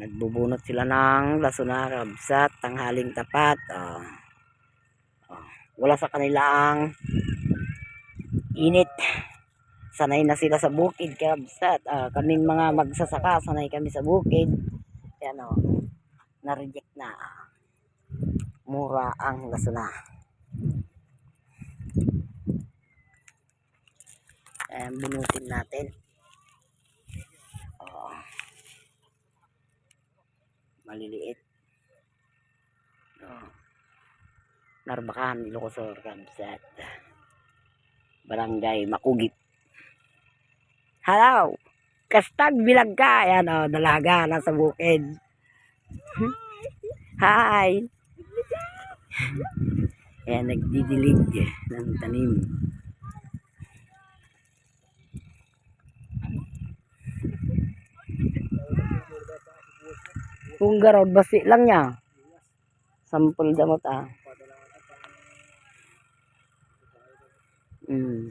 nagbubunot sila ng lasuna sa tanghaling tapat. Oh. Oh. Wala sa kanila ang init. Sanay na sila sa bukid, kabsat. Ah, kaming mga magsasaka, sanay kami sa bukid. Yan o, na-reject na. Mura ang lasuna. Ayan, binutin natin. Maliliit. Oh. Narbakan, Ilocosor, Kamsat. Barangay Makugip. Hello! Kastag bilag. Ayan o, dalaga, nasa bukid. Hi! Ayan, nagdidilig ng tanim. Kung garaw, basi lang niya. Sampul damot ah. Mm.